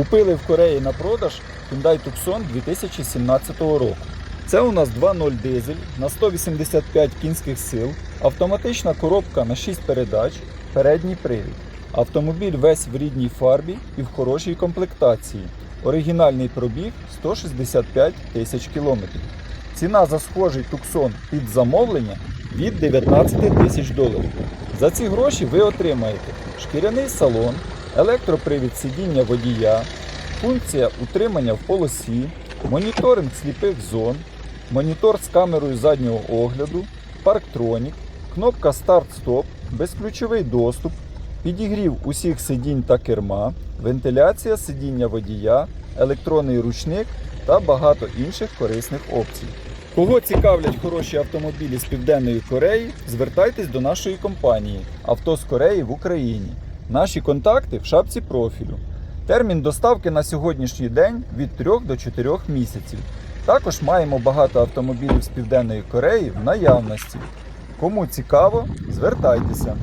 Купили в Кореї на продаж Hyundai Tucson 2017 року. Це у нас 2.0 дизель на 185 кінських сил, автоматична коробка на 6 передач, передній привід. Автомобіль весь в рідній фарбі і в хорошій комплектації. Оригінальний пробіг 165 тисяч кілометрів. Ціна за схожий Tucson під замовлення від 19 тисяч доларів. За ці гроші ви отримаєте шкіряний салон, електропривід сидіння водія, функція утримання в полосі, моніторинг сліпих зон, монітор з камерою заднього огляду, парктронік, кнопка старт-стоп, безключовий доступ, підігрів усіх сидінь та керма, вентиляція сидіння водія, електронний ручник та багато інших корисних опцій. Кого цікавлять хороші автомобілі з Південної Кореї, звертайтесь до нашої компанії Авто з Кореї в Україні. Наші контакти в шапці профілю. Термін доставки на сьогоднішній день від 3 до 4 місяців. Також маємо багато автомобілів з Південної Кореї в наявності. Кому цікаво, звертайтеся.